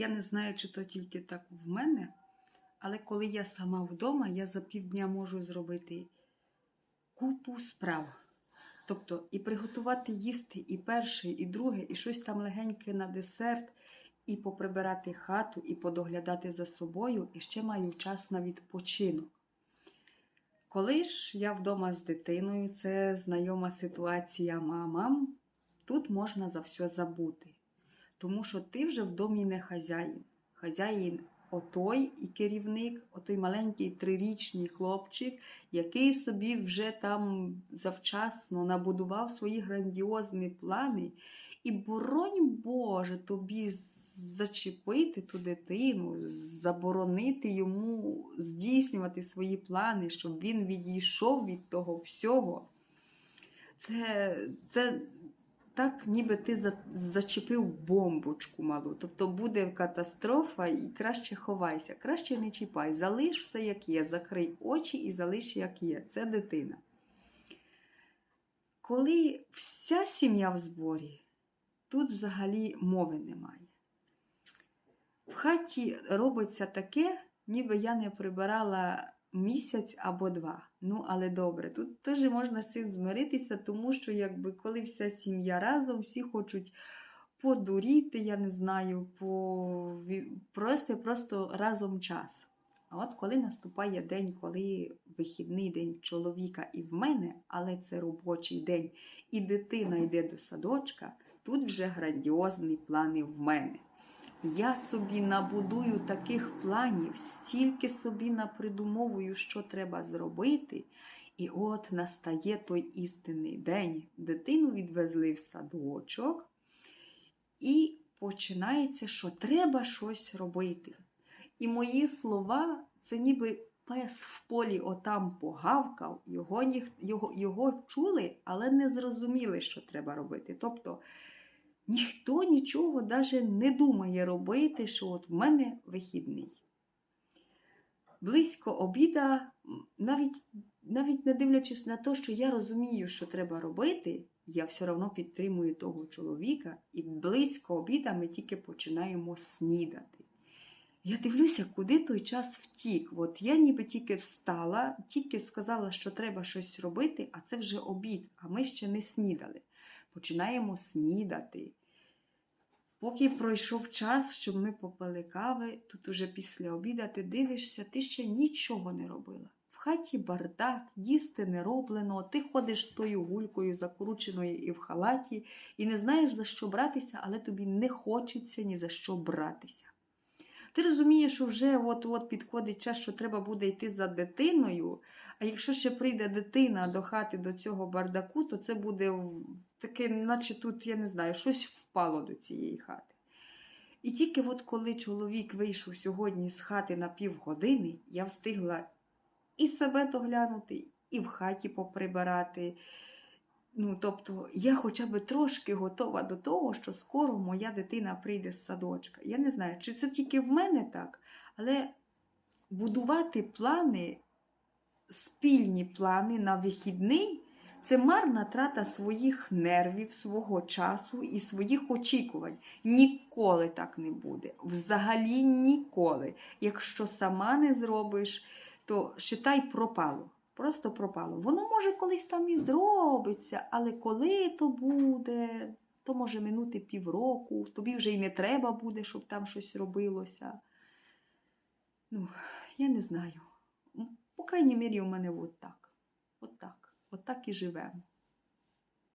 Я не знаю, чи то тільки так в мене, але коли я сама вдома, я за півдня можу зробити купу справ. Тобто і приготувати їсти, і перше, і друге, і щось там легеньке на десерт, і поприбирати хату, і подоглядати за собою, і ще маю час на відпочинок. Коли ж я вдома з дитиною, це знайома ситуація мамам, тут можна за все забути. Тому що ти вже в домі не хазяїн. Хазяїн отой і керівник, отой маленький трирічний хлопчик, який собі вже там завчасно набудував свої грандіозні плани. І боронь Боже тобі зачепити ту дитину, заборонити йому здійснювати свої плани, щоб він відійшов від того всього. Це, це так, ніби ти зачепив бомбочку малу. Тобто буде катастрофа і краще ховайся, краще не чіпай. Залиш все як є, закрий очі і залиш як є. Це дитина. Коли вся сім'я в зборі, тут взагалі мови немає. В хаті робиться таке, ніби я не прибирала місяць або два. Ну, але добре, тут теж можна з цим змиритися, тому що якби коли вся сім'я разом, всі хочуть подуріти, я не знаю, по... провести просто разом час. А от коли наступає день, коли вихідний день чоловіка і в мене, але це робочий день, і дитина йде до садочка, тут вже грандіозні плани в мене. Я собі набудую таких планів, стільки собі напридумовую, що треба зробити. І от настає той істинний день. Дитину відвезли в садочок, і починається, що треба щось робити. І мої слова це ніби пес в полі отам погавкав, його, його, його чули, але не зрозуміли, що треба робити. Тобто ніхто нічого навіть не думає робити, що от в мене вихідний. Близько обіда, навіть, навіть не дивлячись на те, що я розумію, що треба робити, я все одно підтримую того чоловіка, і близько обіда ми тільки починаємо снідати. Я дивлюся, куди той час втік. От я ніби тільки встала, тільки сказала, що треба щось робити, а це вже обід, а ми ще не снідали. Починаємо снідати. Поки пройшов час, щоб ми попили кави, тут уже після обіда ти дивишся, ти ще нічого не робила. В хаті бардак, їсти не роблено, ти ходиш з тою гулькою закрученою і в халаті, і не знаєш за що братися, але тобі не хочеться ні за що братися. Ти розумієш, що вже от-от підходить час, що треба буде йти за дитиною, а якщо ще прийде дитина до хати до цього бардаку, то це буде таке, наче тут, я не знаю, щось впало до цієї хати. І тільки от коли чоловік вийшов сьогодні з хати на півгодини, я встигла і себе доглянути, і в хаті поприбирати. Ну, тобто, я хоча б трошки готова до того, що скоро моя дитина прийде з садочка. Я не знаю, чи це тільки в мене так, але будувати плани, спільні плани на вихідний це марна трата своїх нервів, свого часу і своїх очікувань. Ніколи так не буде. Взагалі ніколи. Якщо сама не зробиш, то считай пропало. Просто пропало. Воно може колись там і зробиться, але коли то буде, то може минути півроку, тобі вже й не треба буде, щоб там щось робилося. Ну, я не знаю. По крайній мірі, у мене от так. От так. От так і живемо.